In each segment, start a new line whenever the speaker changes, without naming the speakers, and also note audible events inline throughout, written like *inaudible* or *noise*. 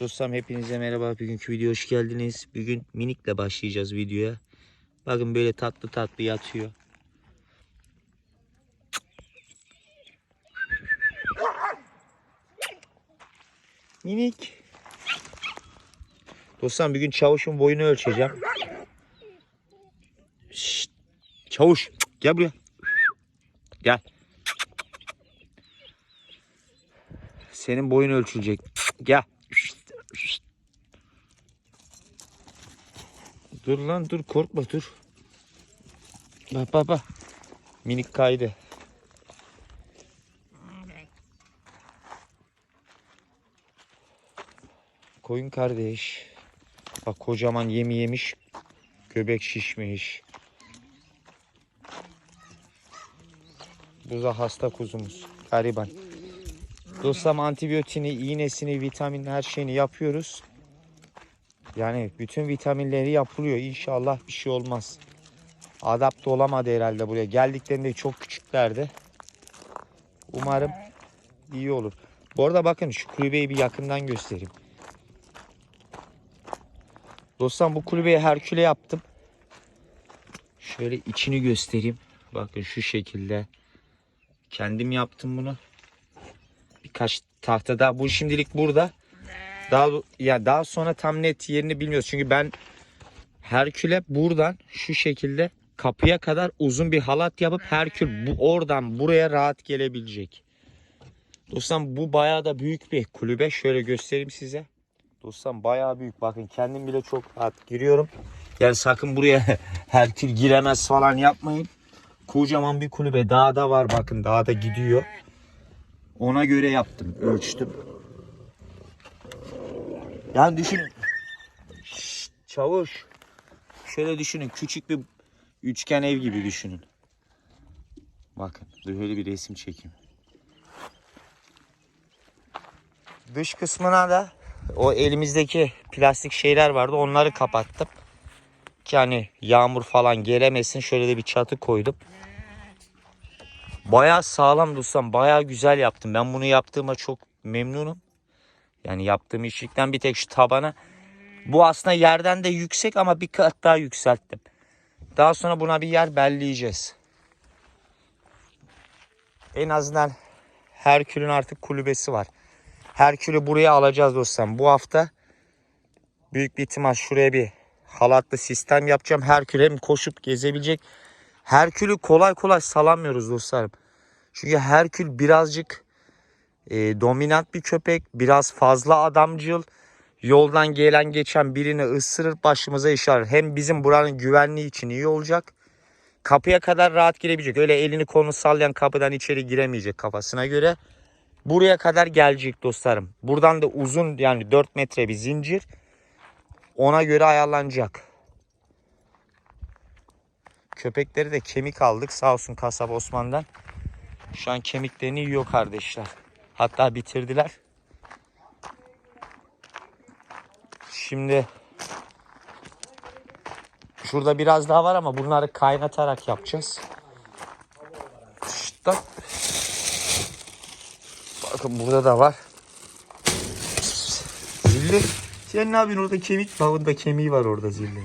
Dostlarım hepinize merhaba. Bugünkü video hoş geldiniz. Bugün minikle başlayacağız videoya. Bakın böyle tatlı tatlı yatıyor. Minik. Dostlarım bugün çavuşun boyunu ölçeceğim. Şşt, çavuş gel buraya. Gel. Senin boyun ölçülecek. Gel. Dur lan dur korkma dur. Bak bak bak. Minik kaydı. Koyun kardeş. Bak kocaman yemi yemiş. Göbek şişmiş. Bu da hasta kuzumuz. Gariban. Dostum antibiyotini, iğnesini, vitamin her şeyini yapıyoruz. Yani bütün vitaminleri yapılıyor. İnşallah bir şey olmaz. Adapte olamadı herhalde buraya. Geldiklerinde çok küçüklerdi. Umarım iyi olur. Bu arada bakın şu kulübeyi bir yakından göstereyim. Dostum bu kulübeyi Herkül'e yaptım. Şöyle içini göstereyim. Bakın şu şekilde. Kendim yaptım bunu. Birkaç tahtada. Bu şimdilik burada. Daha ya daha sonra tam net yerini bilmiyoruz. Çünkü ben Herkül'e buradan şu şekilde kapıya kadar uzun bir halat yapıp Herkül bu oradan buraya rahat gelebilecek. Dostum bu bayağı da büyük bir kulübe. Şöyle göstereyim size. Dostum bayağı büyük. Bakın kendim bile çok rahat giriyorum. Yani sakın buraya *laughs* Herkül giremez falan yapmayın. Kocaman bir kulübe. Dağda var bakın. Dağda gidiyor. Ona göre yaptım. Ölçtüm. Yani düşünün. Şşt, çavuş. Şöyle düşünün. Küçük bir üçgen ev gibi düşünün. Bakın. Böyle bir resim çekeyim. Dış kısmına da o elimizdeki plastik şeyler vardı. Onları kapattım. Ki hani yağmur falan gelemesin. Şöyle de bir çatı koydum. Bayağı sağlam dostum. Bayağı güzel yaptım. Ben bunu yaptığıma çok memnunum. Yani yaptığım işlikten bir tek şu tabana. Bu aslında yerden de yüksek ama bir kat daha yükselttim. Daha sonra buna bir yer belleyeceğiz. En azından Herkül'ün artık kulübesi var. Herkül'ü buraya alacağız dostum. Bu hafta büyük bir ihtimal şuraya bir halatlı sistem yapacağım. Herkül hem koşup gezebilecek. Herkül'ü kolay kolay salamıyoruz dostlarım. Çünkü Herkül birazcık e, dominant bir köpek. Biraz fazla adamcıl. Yoldan gelen geçen birini ısırır başımıza işaret. Hem bizim buranın güvenliği için iyi olacak. Kapıya kadar rahat girebilecek. Öyle elini kolunu sallayan kapıdan içeri giremeyecek kafasına göre. Buraya kadar gelecek dostlarım. Buradan da uzun yani 4 metre bir zincir. Ona göre ayarlanacak. Köpekleri de kemik aldık sağ olsun kasap Osman'dan. Şu an kemiklerini yiyor kardeşler. Hatta bitirdiler. Şimdi şurada biraz daha var ama bunları kaynatarak yapacağız. Lan. Bakın burada da var. Zilli. Sen ne yapıyorsun orada kemik? Bavunda kemiği var orada zilli.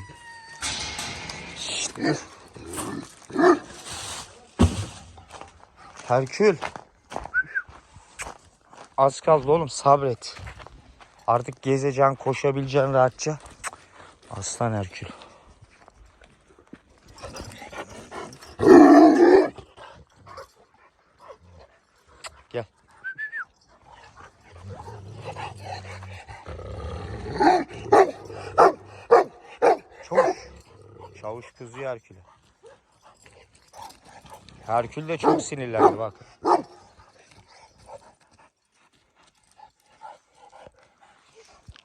Şşt, Herkül. Az kaldı oğlum sabret. Artık gezeceksin, koşabileceksin rahatça. Aslan Herkül. Gel. Çavuş. Çavuş kızıyor Herkül'e. Herkül de çok sinirlendi bak.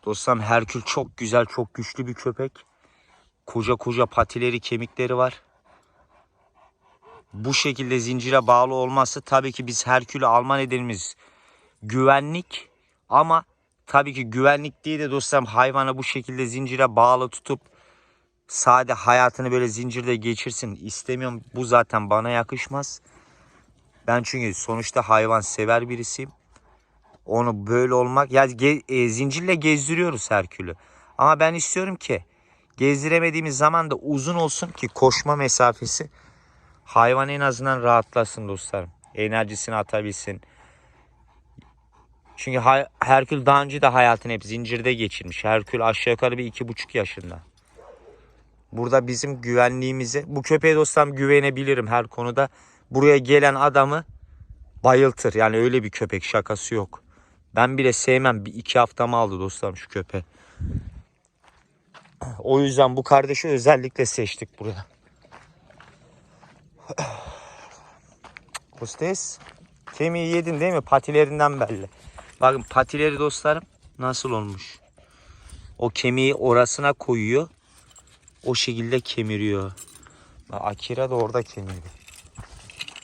Dostum Herkül çok güzel, çok güçlü bir köpek. Koca koca patileri, kemikleri var. Bu şekilde zincire bağlı olması tabii ki biz Herkül'ü alma nedenimiz güvenlik. Ama tabii ki güvenlik değil de dostlarım hayvanı bu şekilde zincire bağlı tutup sade hayatını böyle zincirde geçirsin istemiyorum. Bu zaten bana yakışmaz. Ben çünkü sonuçta hayvan sever birisiyim. onu böyle olmak ya ge- e, zincirle gezdiriyoruz Herkül'ü. Ama ben istiyorum ki gezdiremediğimiz zaman da uzun olsun ki koşma mesafesi hayvan en azından rahatlasın dostlarım. Enerjisini atabilsin. Çünkü Herkül daha önce de hayatını hep zincirde geçirmiş. Herkül aşağı yukarı bir iki buçuk yaşında. Burada bizim güvenliğimizi, bu köpeğe dostlarım güvenebilirim her konuda. Buraya gelen adamı bayıltır. Yani öyle bir köpek şakası yok. Ben bile sevmem. Bir iki haftamı aldı dostlarım şu köpeği. *clears throat* O yüzden bu kardeşi özellikle seçtik buraya. *clears throat* Hostes. Kemiği yedin değil mi? Patilerinden belli. Bakın patileri dostlarım nasıl olmuş. O kemiği orasına koyuyor. O şekilde kemiriyor. Akira da orada kemiriyor.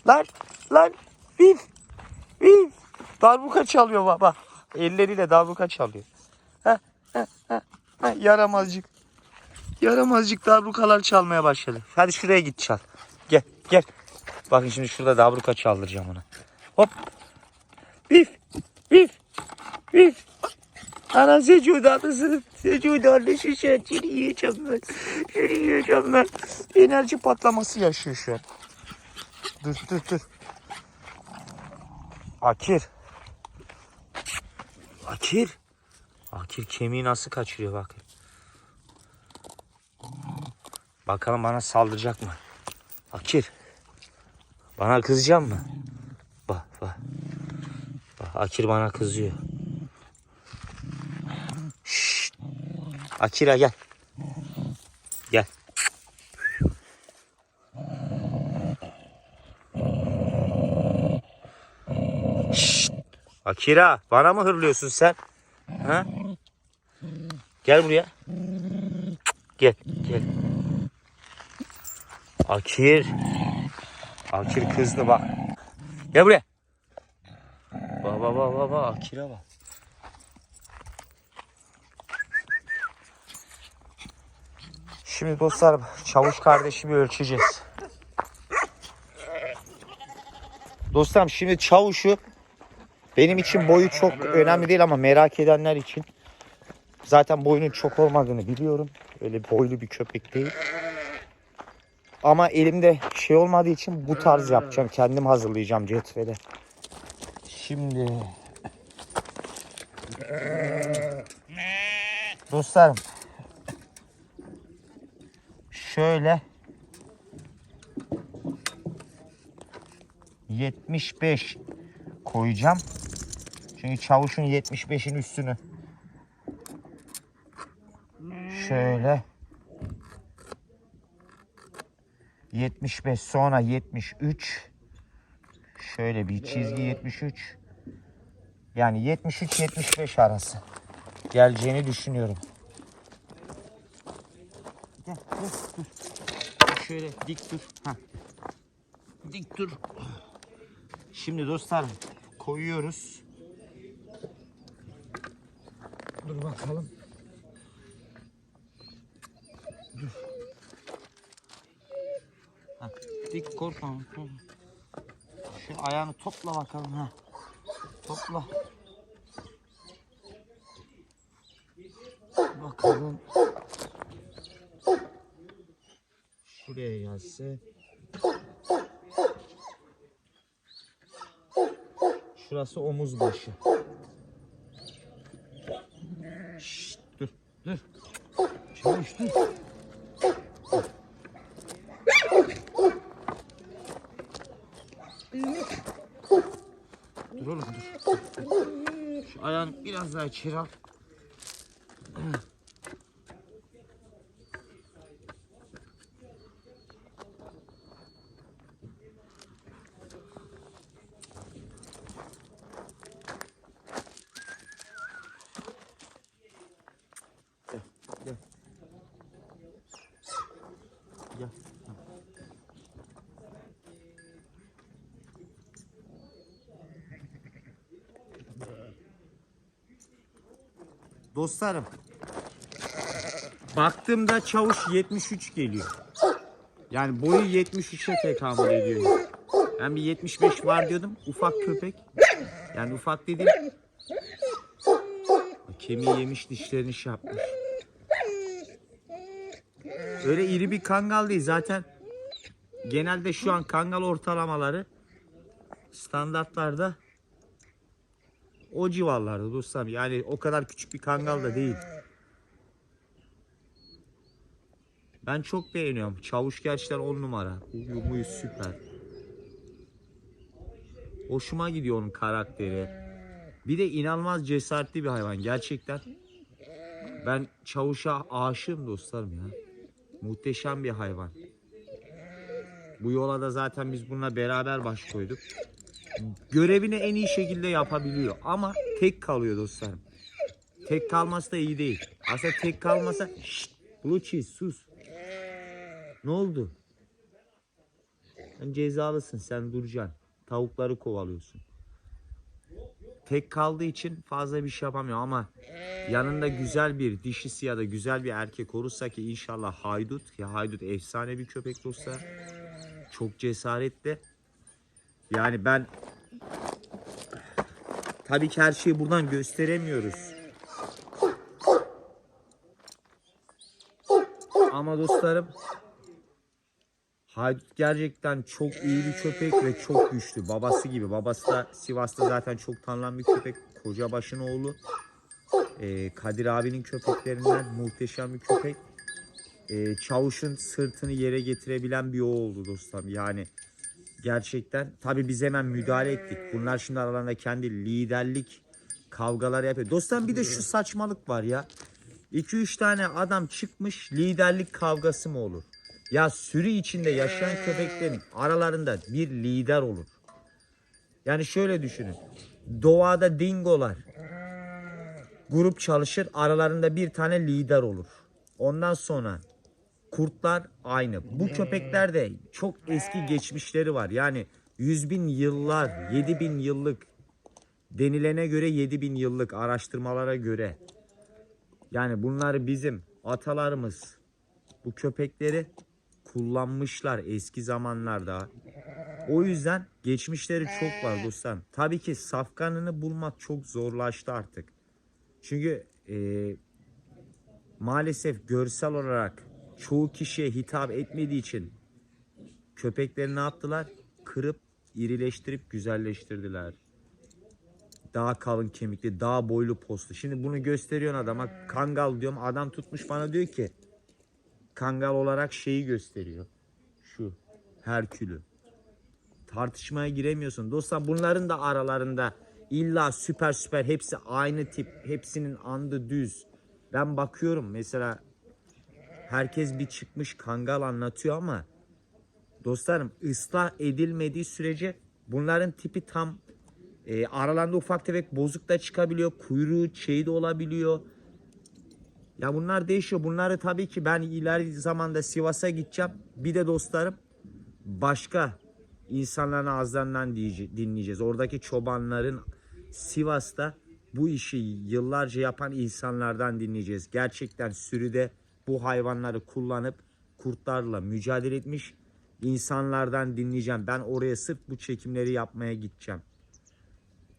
Lan lan Vif Vif darbuka çalıyor baba. Elleriyle darbuka çalıyor. Heh, heh, heh, Yaramazcık. Yaramazcık darbukalar çalmaya başladı. Hadi şuraya git çal. Gel gel. Bakın şimdi şurada darbuka çaldıracağım ona. Hop. Vif vif vif. Ana Secuda mısın? Secuda anne şişe. Seni yiyeceğim ben. Seni yiyeceğim ben. Enerji patlaması yaşıyor şu an. Dur dur dur. Akir. Akir. Akir kemiği nasıl kaçırıyor bak. Bakalım bana saldıracak mı? Akir. Bana kızacak mı? Bak bak. Bak Akir bana kızıyor. Akira gel. Gel. Şşt. Akira bana mı hırlıyorsun sen? Ha? Gel buraya. Gel gel. Akir. Akir kızdı bak. Gel buraya. Bak bak bak bak Akir'e bak. Şimdi dostlar çavuş kardeşimi ölçeceğiz. Dostlarım şimdi çavuşu benim için boyu çok önemli değil ama merak edenler için zaten boyunun çok olmadığını biliyorum. Öyle boylu bir köpek değil. Ama elimde şey olmadığı için bu tarz yapacağım. Kendim hazırlayacağım cetveli. Şimdi dostlarım şöyle. 75 koyacağım. Çünkü çavuşun 75'in üstünü. Şöyle. 75 sonra 73 şöyle bir çizgi 73 yani 73-75 arası geleceğini düşünüyorum. Gel, dur, dur. Şöyle dik dur. Heh. Dik dur. Şimdi dostlarım koyuyoruz. Dur bakalım. Dur. Heh, dik korkma. Şu ayağını topla bakalım ha. Topla. Bakalım. Şuraya gelse. Şurası omuz başı. Şşt, dur, dur. Çavuş dur. Dur oğlum dur. Şu ayağını biraz daha içeri al. Dostlarım. Baktığımda çavuş 73 geliyor. Yani boyu 73'e tekamül ediyor. Ben bir 75 var diyordum. Ufak köpek. Yani ufak dediğim Kemiği yemiş dişlerini şey yapmış. Öyle iri bir kangal değil zaten. Genelde şu an kangal ortalamaları standartlarda o civarlarda dostlarım. Yani o kadar küçük bir kangal da değil. Ben çok beğeniyorum. Çavuş gerçekten on numara. Huyu muyu süper. Hoşuma gidiyor onun karakteri. Bir de inanılmaz cesaretli bir hayvan gerçekten. Ben çavuşa aşığım dostlarım ya. Muhteşem bir hayvan. Bu yola da zaten biz bununla beraber baş koyduk. Görevini en iyi şekilde yapabiliyor ama tek kalıyor dostlarım. Tek kalması da iyi değil. Aslında tek kalmasa şşt, Blue sus. Ne oldu? Sen cezalısın sen duracaksın. Tavukları kovalıyorsun. Tek kaldığı için fazla bir şey yapamıyor ama yanında güzel bir dişisi ya da güzel bir erkek olursa ki inşallah haydut ya haydut efsane bir köpek dostlar. Çok cesaretli. Yani ben tabii ki her şeyi buradan gösteremiyoruz. Ama dostlarım Haydut gerçekten çok iyi bir köpek ve çok güçlü. Babası gibi. Babası da Sivas'ta zaten çok tanınan bir köpek. Kocabaş'ın oğlu. Ee, Kadir abinin köpeklerinden muhteşem bir köpek. Ee, çavuşun sırtını yere getirebilen bir o oldu dostlarım. Yani gerçekten tabii biz hemen müdahale ettik. Bunlar şimdi aralarında kendi liderlik kavgalar yapıyor. Dostlarım bir de şu saçmalık var ya. 2-3 tane adam çıkmış liderlik kavgası mı olur? Ya sürü içinde yaşayan köpeklerin aralarında bir lider olur. Yani şöyle düşünün. Doğada dingolar grup çalışır aralarında bir tane lider olur. Ondan sonra kurtlar aynı. Bu köpekler de çok eski geçmişleri var. Yani 100 bin yıllar, 7 bin yıllık denilene göre 7 bin yıllık araştırmalara göre. Yani bunları bizim atalarımız bu köpekleri kullanmışlar eski zamanlarda. O yüzden geçmişleri çok var dostlar. Tabii ki safkanını bulmak çok zorlaştı artık. Çünkü e, maalesef görsel olarak çoğu kişiye hitap etmediği için köpekleri ne yaptılar? Kırıp irileştirip güzelleştirdiler. Daha kalın kemikli, daha boylu postlu. Şimdi bunu gösteriyorsun adama. Kangal diyorum. Adam tutmuş bana diyor ki kangal olarak şeyi gösteriyor. Şu Herkül'ü. Tartışmaya giremiyorsun. Dostlar bunların da aralarında illa süper süper hepsi aynı tip. Hepsinin andı düz. Ben bakıyorum mesela herkes bir çıkmış kangal anlatıyor ama dostlarım ıslah edilmediği sürece bunların tipi tam e, aralarında ufak tefek bozuk da çıkabiliyor. Kuyruğu şey de olabiliyor. Ya bunlar değişiyor. Bunları tabii ki ben ileri zamanda Sivas'a gideceğim. Bir de dostlarım başka insanların ağızlarından dinleyeceğiz. Oradaki çobanların Sivas'ta bu işi yıllarca yapan insanlardan dinleyeceğiz. Gerçekten sürüde bu hayvanları kullanıp kurtlarla mücadele etmiş insanlardan dinleyeceğim. Ben oraya sırf bu çekimleri yapmaya gideceğim.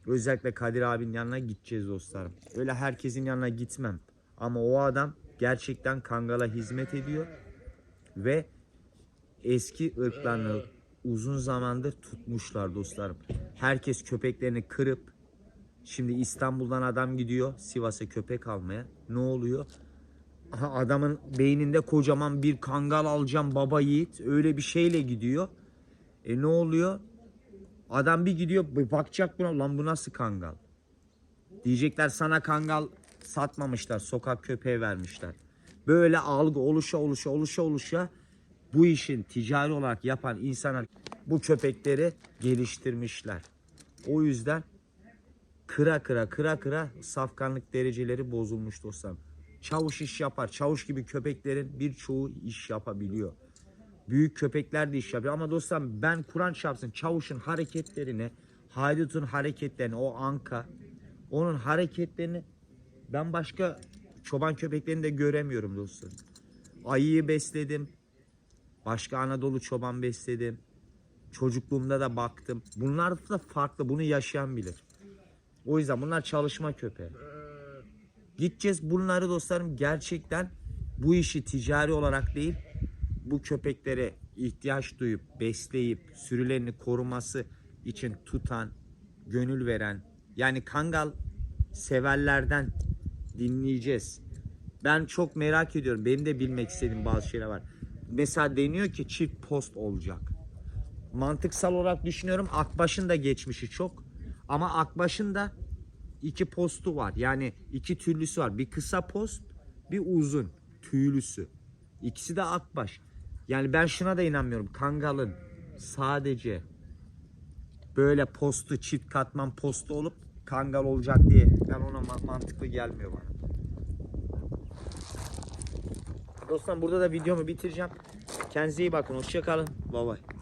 Özellikle Kadir abinin yanına gideceğiz dostlarım. Öyle herkesin yanına gitmem. Ama o adam gerçekten Kangal'a hizmet ediyor ve eski ırklarını uzun zamandır tutmuşlar dostlarım. Herkes köpeklerini kırıp şimdi İstanbul'dan adam gidiyor Sivas'a köpek almaya. Ne oluyor? Adamın beyninde kocaman bir kangal alacağım baba yiğit. Öyle bir şeyle gidiyor. E ne oluyor? Adam bir gidiyor bakacak buna lan bu nasıl kangal? Diyecekler sana kangal satmamışlar. Sokak köpeği vermişler. Böyle algı oluşa oluşa oluşa oluşa bu işin ticari olarak yapan insanlar bu köpekleri geliştirmişler. O yüzden kıra kıra kıra kıra safkanlık dereceleri bozulmuş dostlarım. Çavuş iş yapar. Çavuş gibi köpeklerin birçoğu iş yapabiliyor. Büyük köpekler de iş yapıyor. Ama dostlarım ben Kur'an çarpsın çavuşun hareketlerini, haydutun hareketlerini, o anka, onun hareketlerini ben başka çoban köpeklerini de göremiyorum dostlarım. Ayıyı besledim. Başka Anadolu çoban besledim. Çocukluğumda da baktım. Bunlar da farklı. Bunu yaşayan bilir. O yüzden bunlar çalışma köpeği. Gideceğiz bunları dostlarım gerçekten bu işi ticari olarak değil bu köpeklere ihtiyaç duyup besleyip sürülerini koruması için tutan, gönül veren yani kangal severlerden dinleyeceğiz. Ben çok merak ediyorum. Benim de bilmek istediğim bazı şeyler var. Mesela deniyor ki çift post olacak. Mantıksal olarak düşünüyorum Akbaş'ın da geçmişi çok. Ama Akbaş'ın da iki postu var. Yani iki türlüsü var. Bir kısa post, bir uzun tüylüsü. İkisi de Akbaş. Yani ben şuna da inanmıyorum. Kangal'ın sadece böyle postu çift katman postu olup kangal olacak diye ben ona ma- mantıklı gelmiyor bana. Dostlar burada da videomu bitireceğim. Kendinize iyi bakın. Hoşçakalın. Bye bye.